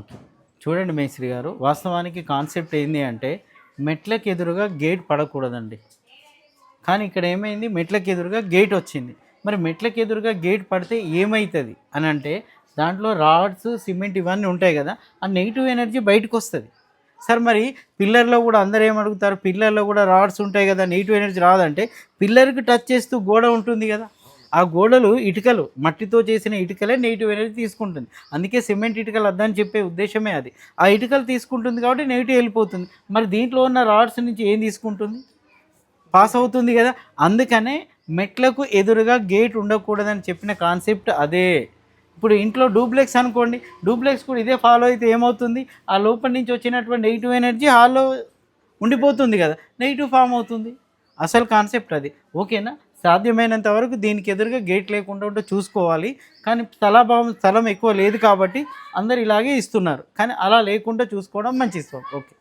Okay. చూడండి మేస్త్రి గారు వాస్తవానికి కాన్సెప్ట్ ఏంది అంటే మెట్లకు ఎదురుగా గేట్ పడకూడదండి. కానీ ఇక్కడ ఏమైంది? మెట్లకు ఎదురుగా గేట్ వచ్చింది. మరి మెట్లకు ఎదురుగా గేట్ పడితే ఏమవుతుంది అని అంటే దాంట్లో రాడ్స్ సిమెంట్ ఇవన్నీ ఉంటాయి కదా ఆ నెగిటివ్ ఎనర్జీ బయటకు వస్తుంది సార్ మరి పిల్లర్లో కూడా అందరూ ఏమడుగుతారు? పిల్లర్లో కూడా రాడ్స్ ఉంటాయి కదా నెగిటివ్ ఎనర్జీ రాదంటే పిల్లర్కి టచ్ చేస్తూ గోడ ఉంటుంది కదా. ఆ గోడలు ఇటుకలు మట్టితో చేసిన ఇటుకలే నెగిటివ్ ఎనర్జీ తీసుకుంటుంది. అందుకే సిమెంట్ ఇటుకలు వద్దని చెప్పే ఉద్దేశమే అది. ఆ ఇటుకలు తీసుకుంటుంది కాబట్టి నెగిటివ్ వెళ్ళిపోతుంది. మరి దీంట్లో ఉన్న రాడ్స్ నుంచి ఏం తీసుకుంటుంది? పాస్ అవుతుంది కదా. అందుకనే మెట్లకు ఎదురుగా గేట్ ఉండకూడదని చెప్పిన కాన్సెప్ట్ అదే. ఇప్పుడు ఇంట్లో డూప్లెక్స్ అనుకోండి డూప్లెక్స్ కూడా ఇదే ఫాలో అయితే ఏమవుతుంది? ఆ లోపల నుంచి వచ్చినటువంటి నెగిటివ్ ఎనర్జీ హాల్లో ఉండిపోతుంది కదా. నెగిటివ్ ఫామ్ అవుతుంది. అసలు కాన్సెప్ట్ అది. ఓకేనా సాధ్యమైనంత వరకు దీనికి ఎదురుగా గేట్ లేకుండా ఉంటే చూసుకోవాలి. కానీ స్థలాభావం స్థలం ఎక్కువ లేదు కాబట్టి అందరు ఇలాగే ఇస్తున్నారు. కానీ అలా లేకుండా చూసుకోవడం మంచి ఇస్తాం ఓకే